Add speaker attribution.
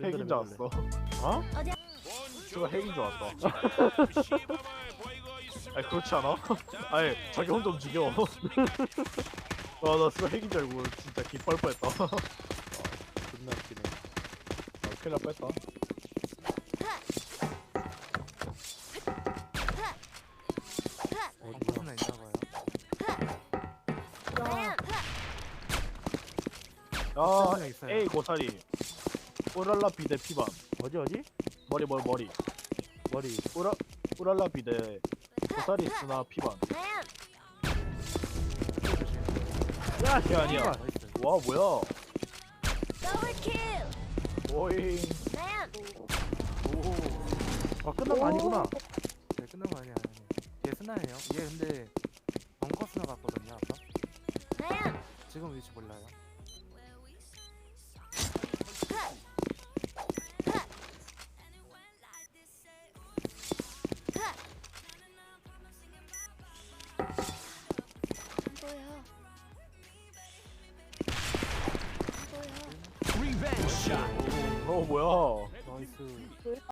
Speaker 1: 핵인 줄 알았어.
Speaker 2: 어?
Speaker 1: 저거 핵인 줄 알았다. 아니 그렇지 않아? 아니 자기 혼자 움직여. 아나 진짜 핵인 줄 알고 진짜 기빨 뻔했다. 아,
Speaker 2: 존나 웃기네.
Speaker 1: 큰일 날 뻔했다.
Speaker 3: 있나봐요.
Speaker 1: 아
Speaker 3: 있어요.
Speaker 1: A 고사리. 오랄라 비대 피반.
Speaker 2: 어디 어디?
Speaker 1: 머리 머리 머리.
Speaker 2: 머리.
Speaker 1: 오라 오랄라 비대 고사리 스나 피반. 야, 걔 아니야.
Speaker 3: 나이스.
Speaker 1: 와 뭐야? 오잉.
Speaker 2: 아 끝난 거 아니구나.
Speaker 3: 네, 끝난 거 아니야. 아니. 얘 스나예요. 얘 근데 벙커 스나 갔거든요, 아까.
Speaker 4: Man!
Speaker 3: 지금 위치 몰라요.
Speaker 4: 안 보여.
Speaker 1: 어 뭐야?
Speaker 3: 나이스.